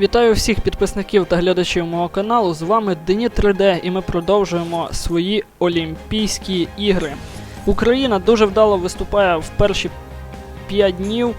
Вітаю всіх підписників та глядачів мого каналу. З вами Дені 3D і ми продовжуємо свої Олімпійські ігри. Україна дуже вдало виступає в перші 5 днів.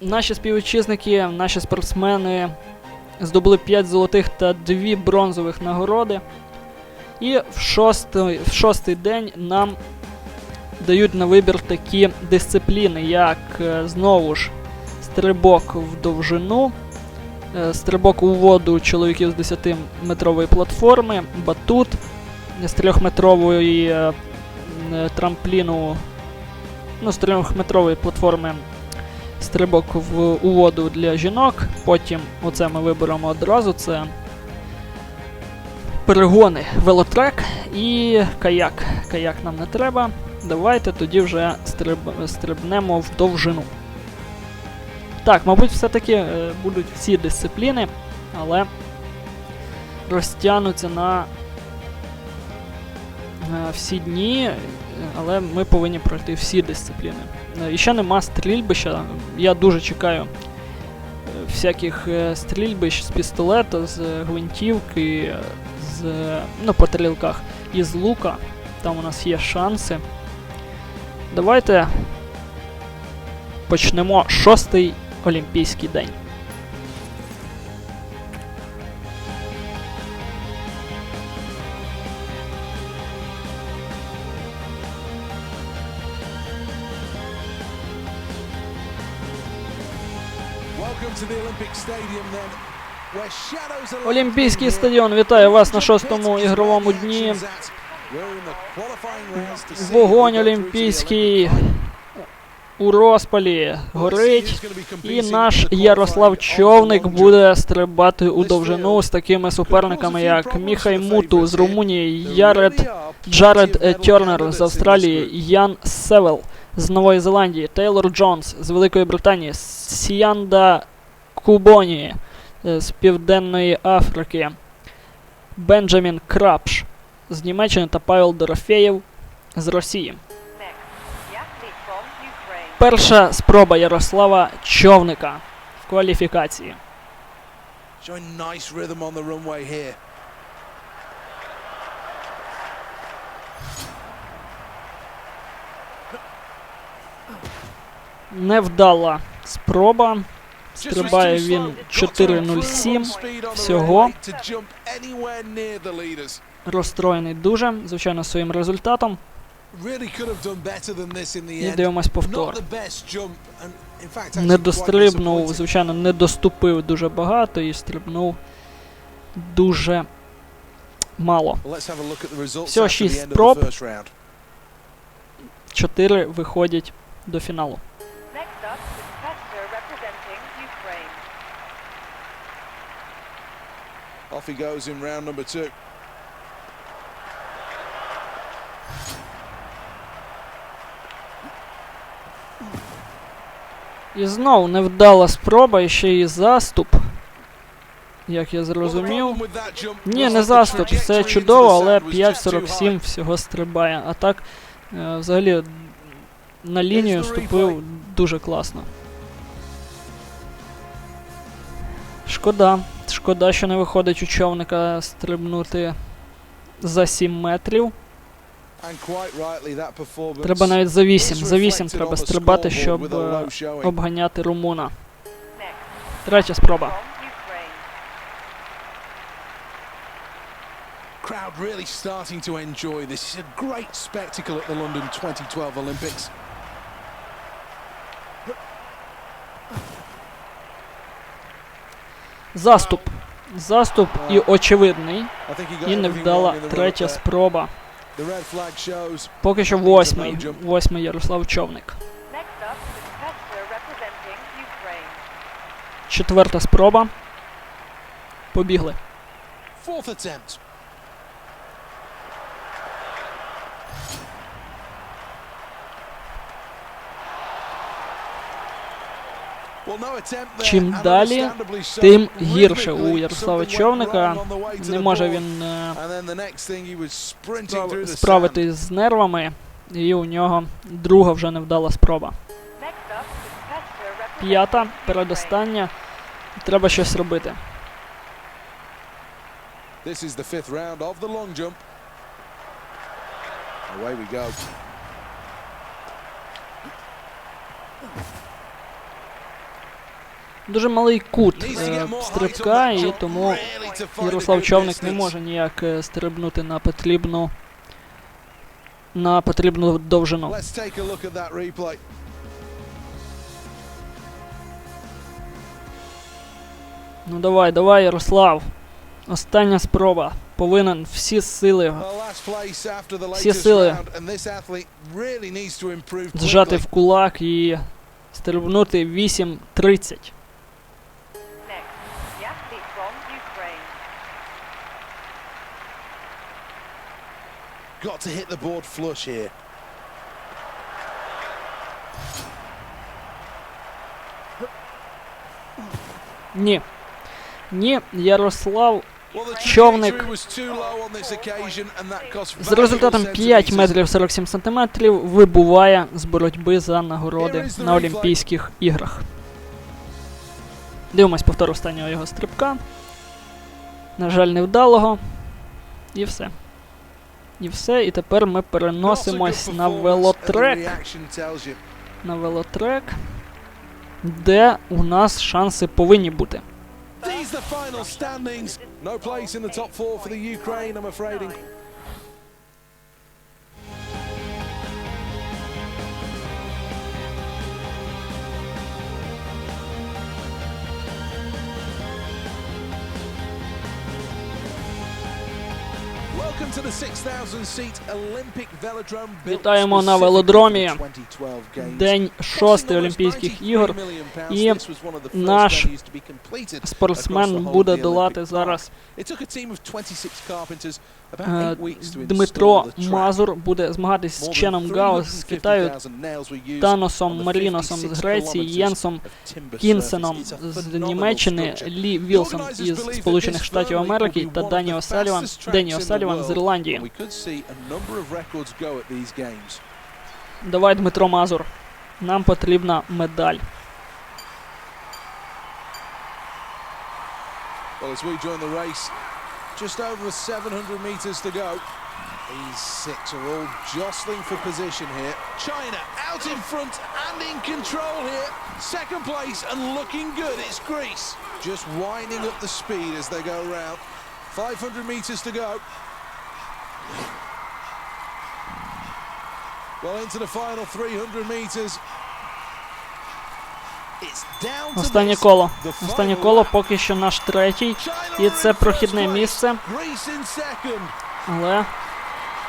Наші співвітчизники, наші спортсмени здобули 5 золотих та 2 бронзових нагороди. І в шостий, в шостий день нам дають на вибір такі дисципліни, як е, знову ж стрибок в довжину, стрибок у воду чоловіків з 10-метрової платформи, батут з 3-метрової е, трампліну, ну, з 3-метрової платформи стрибок в, у воду для жінок. Потім оце ми виберемо одразу. Це перегони велотрек і каяк. Каяк нам не треба. Давайте тоді вже стриб... стрибнемо в довжину. Так, мабуть, все-таки е, будуть всі дисципліни, але розтягнуться на е, всі дні, але ми повинні пройти всі дисципліни. Е, І ще нема стрільбища. Я дуже чекаю всяких стрільбищ з пістолета, з гвинтівки, з ну, по стрілках і з лука. Там у нас є шанси. Давайте почнемо шостий Олімпійський день. Олімпійський стадіон вітає вас на шостому ігровому дні. Вогонь олімпійський. У розпалі горить. І наш Ярослав Човник буде стрибати у довжину з такими суперниками, як Міхай Муту з Румунії. Яред Джаред Тернер з Австралії. Ян Севел з Нової Зеландії, Тейлор Джонс з Великої Британії, Сіянда Кубоні е, з Південної Африки, Бенджамін Крапш з Німеччини та Павел Дорофеєв з Росії. Перша спроба Ярослава Човника в кваліфікації. Невдала спроба. Стрибає він 4.07 всього. Розстроєний дуже, звичайно, своїм результатом. І дивимось повтор. Не дострибнув, звичайно, не доступив дуже багато і стрибнув дуже мало. Всього шість спроб. Чотири виходять до фіналу. Off he goes in round number two. І знову невдала спроба, і ще і заступ. Як я зрозумів. Ні, не заступ, все чудово, але 5.47 всього стрибає. А так, е, взагалі, на лінію ступив дуже класно. Шкода. Шкода, що не виходить у човника стрибнути за 7 метрів. Треба навіть за 8. За 8 треба стрибати, щоб е, обганяти румуна. Третя спроба. Crowd really starting to enjoy this. It's a great spectacle at the London 2012 Olympics. Заступ. Заступ і очевидний. І невдала третя спроба. The red flag shows Поки що восьмий. Восьмий Ярослав Човник. Четверта спроба. Побігли. fourth attempt. Well, no attempt there, Чим далі. Тим гірше у Ярослава Човника. Не може він е, And then the next thing he was sprinting through справ- the sand. справитись з нервами, і у нього друга вже невдала спроба. П'ята, передостання. Треба щось робити. This is the fifth round of the long jump. Away we go. Дуже малий кут е, стрибка, і тому Ярослав Човник не може ніяк е, стрибнути на потрібну на потрібну довжину. Ну давай, давай, Ярослав. Остання спроба. Повинен всі сили Всі сили зжати в кулак і стрибнути 8.30. Got to hit the board flush here. Ні. Ні, Ярослав Човник з результатом 5 метрів 47 сантиметрів вибуває з боротьби за нагороди на Олімпійських іграх. Дивимось повтор останнього його стрибка. На жаль, невдалого. І все. І все. І тепер ми переносимось на велотрек. На велотрек, де у нас шанси повинні бути. These the final standings. No place in the top four for the Ukraine, I'm afraid. Вітаємо на велодромі. for the 2012 Games. День шостий Олімпійських ігор. І наш Спортсмен буде долати зараз е, Дмитро Мазур буде змагатись з Ченом Гао з Китаю, Таносом Маріносом з Греції, Єнсом Кінсеном з Німеччини, Лі Вілсон із Сполучених Штатів Америки та Дані О'Саліван, Дені О'Саліван з Ірландії. Давай, Дмитро Мазур. Нам потрібна медаль. Well, as we join the race, just over 700 meters to go. These six are all jostling for position here. China out in front and in control here. Second place and looking good. It's Greece. Just winding up the speed as they go round. 500 meters to go. Останнє коло. Останнє коло поки що наш третій. І це прохідне місце. Але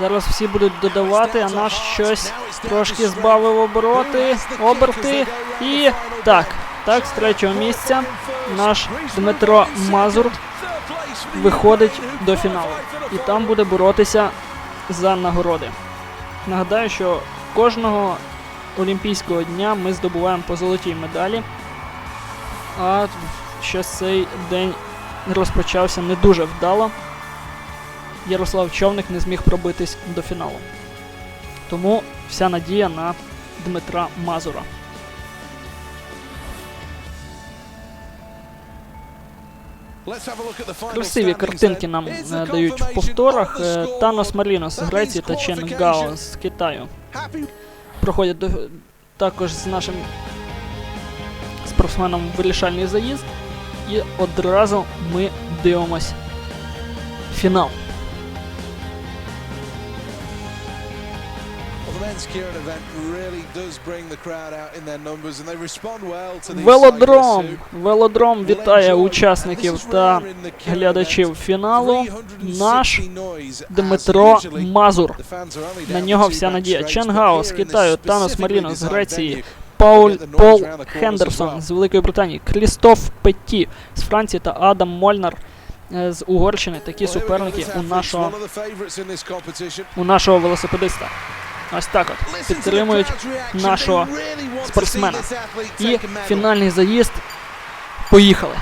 зараз всі будуть додавати, а наш щось трошки збавив обороти, оберти. І так, так, з третього місця наш Дмитро Мазур виходить до фіналу. І там буде боротися за нагороди. Нагадаю, що кожного олімпійського дня ми здобуваємо по золотій медалі. А щось цей день розпочався не дуже вдало. Ярослав Човник не зміг пробитись до фіналу. Тому вся надія на Дмитра Мазура. Красиві картинки нам е, дають в повторах. Е, Танос Марінос з Греції та Чен Гао з Китаю проходять до, також з нашим спортсменом вирішальний заїзд. І одразу ми дивимось фінал. Велодром! Велодром вітає учасників та глядачів фіналу. Наш Дмитро Мазур. На нього вся надія. Чен Гао з Китаю, Танос Маріно з Греції, Пауль Пол Хендерсон з Великої Британії, Крістоф Петті з Франції та Адам Мольнар е, з Угорщини. Такі суперники у нашого, у нашого велосипедиста. Ось так от підтримують нашого спортсмена. І фінальний заїзд. Поїхали.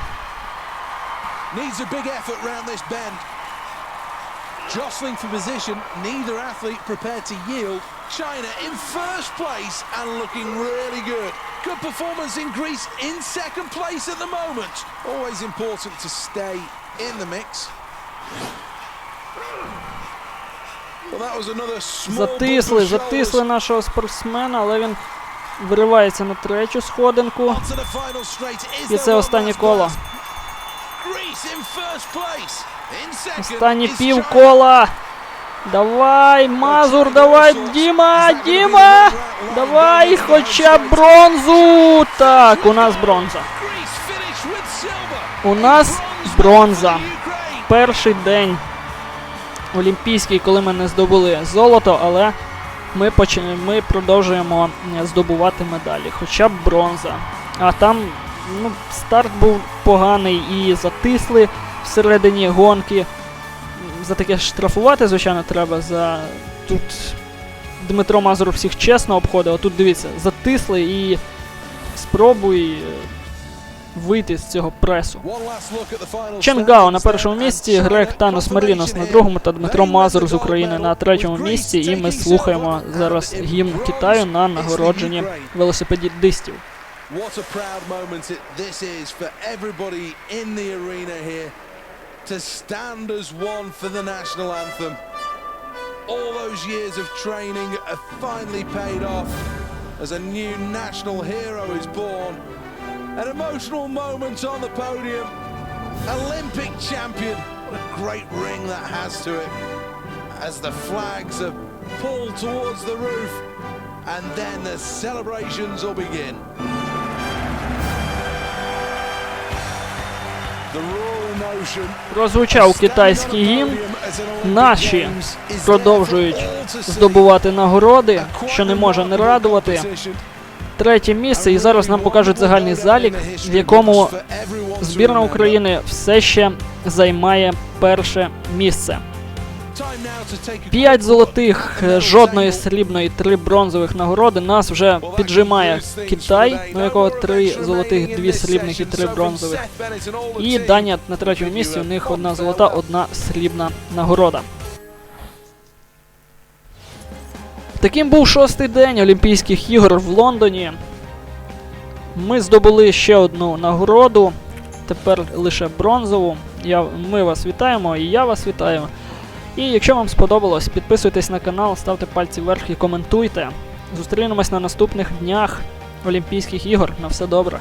Jostling for position, neither athlete prepared to yield. China in first place and looking really good. good performance in Greece in second place at the moment. Always important to stay in the mix. Затисли, затисли нашого спортсмена, але він виривається на третю сходинку. І це останнє коло. Останні пів кола. Давай, Мазур, давай, Діма, Діма! Давай, хоча б бронзу! Так, у нас бронза. У нас бронза. Перший день олімпійський, коли ми не здобули золото, але ми, поч... ми продовжуємо здобувати медалі, хоча б бронза. А там ну, старт був поганий і затисли всередині гонки. За таке штрафувати, звичайно, треба. За тут Дмитро Мазур всіх чесно обходив, а тут дивіться, затисли і спробуй е, вийти з цього пресу. Ченгао на першому місці, China Танос Марінос на другому та. Дмитро Мазур з України на третьому місці. І ми слухаємо зараз гімн Китаю на нагородженні Ukraine. велосипедистів. What a proud moment it, this is for everybody in the arena here to stand as one for the national anthem. All those years of training have finally paid off as a new national hero is born. An emotional moment on the podium. Olympic champion. What a great ring that has to it. As the flags are pulled towards the roof, and then the celebrations will begin. Прозвучав китайський гімн. Наші продовжують здобувати нагороди, що не може не радувати. Третє місце, і зараз нам покажуть загальний залік, в якому збірна України все ще займає перше місце. П'ять золотих, е, жодної срібної, три бронзових нагороди. Нас вже піджимає Китай, у якого три золотих, дві срібних і три бронзових. І Данія на третьому місці. У них одна золота, одна срібна нагорода. Таким був шостий день Олімпійських ігор в Лондоні. Ми здобули ще одну нагороду. Тепер лише бронзову. Я, ми вас вітаємо і я вас вітаю. І якщо вам сподобалось, підписуйтесь на канал, ставте пальці вверх і коментуйте. Зустрінемось на наступних днях Олімпійських ігор. На все добре.